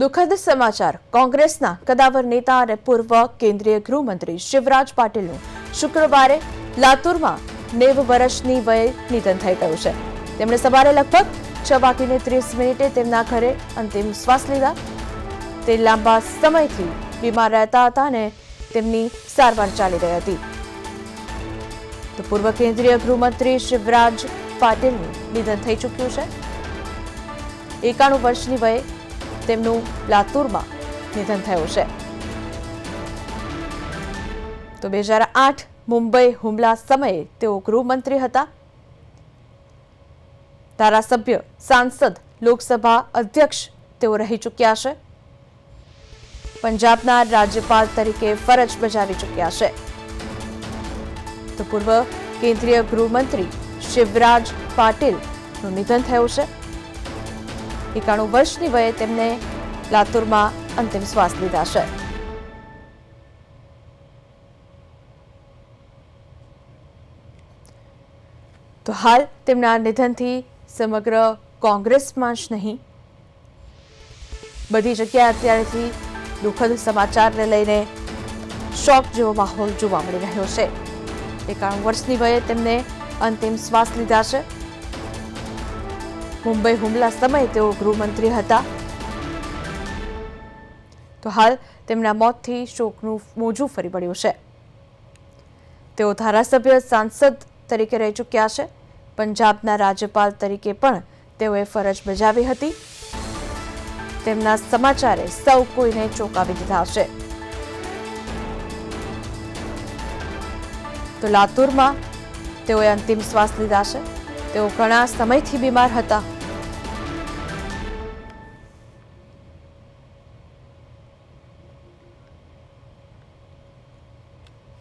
દુઃખદ સમાચાર. કોંગ્રેસના કદાવર નેતા અને પૂર્વ કેન્દ્રીય ગૃહમંત્રી શિવરાજ પાટીલનું શુક્રવારે લાતુરમાં નેવ વર્ષની વયે નિધન થઈ ગયું છે. તેમણે સવારે લગભગ છ વાગીને ત્રીસ મિનિટે તેમના ઘરે અંતિમ શ્વાસ લીધા. તે લાંબા સમયથી બીમાર રહેતા હતા અને તેમની સારવાર ચાલી રહી હતી. તો પૂર્વ કેન્દ્રીય ગૃહમંત્રી શિવરાજ પાટીલનું નિધન થઈ ચૂક્યું છે. એકાણું વર્ષની વયે તેમનું લાતુરમાં નિધન થયું છે. તો બે હજાર આઠ મુંબઈ હુમલા સમયે તેઓ ગૃહમંત્રી હતા. ધારાસભ્ય, સાંસદ, લોકસભા અધ્યક્ષ તેઓ રહી ચૂક્યા છે. પંજાબના રાજ્યપાલ તરીકે ફરજ બજાવી ચૂક્યા છે. તો પૂર્વ કેન્દ્રીય ગૃહમંત્રી શિવરાજ પાટીલનું નિધન થયું છે. એકાણું વર્ષની વયે તેમને લાતુરમાં અંતિમ શ્વાસ લીધા છે. તો હાલ તેમના નિધનથી સમગ્ર કોંગ્રેસમાં જ નહીં. બધી જગ્યાએ અત્યારેથી દુઃખદ સમાચારને લઈને શોક જેવો માહોલ જોવા મળી રહ્યો છે. એકાણું વર્ષની વયે તેમને અંતિમ શ્વાસ લીધા છે. મુંબઈ હુમલા સમયે તેઓ ગૃહમંત્રી હતા. તો હાલ તેમના મોતથી શોકનું મોજું ફરી પડ્યું છે. તેઓ ધારાસભ્ય સાંસદ તરીકે રહી ચૂક્યા છે. પંજાબના રાજ્યપાલ તરીકે પણ તેઓએ ફરજ બજાવી હતી. તેમના સમાચારે સૌ કોઈને ચોંકાવી દીધા છે. તો લાતુરમાં તેઓએ અંતિમ શ્વાસ લીધા છે. તેઓ ઘણા સમયથી બીમાર હતા.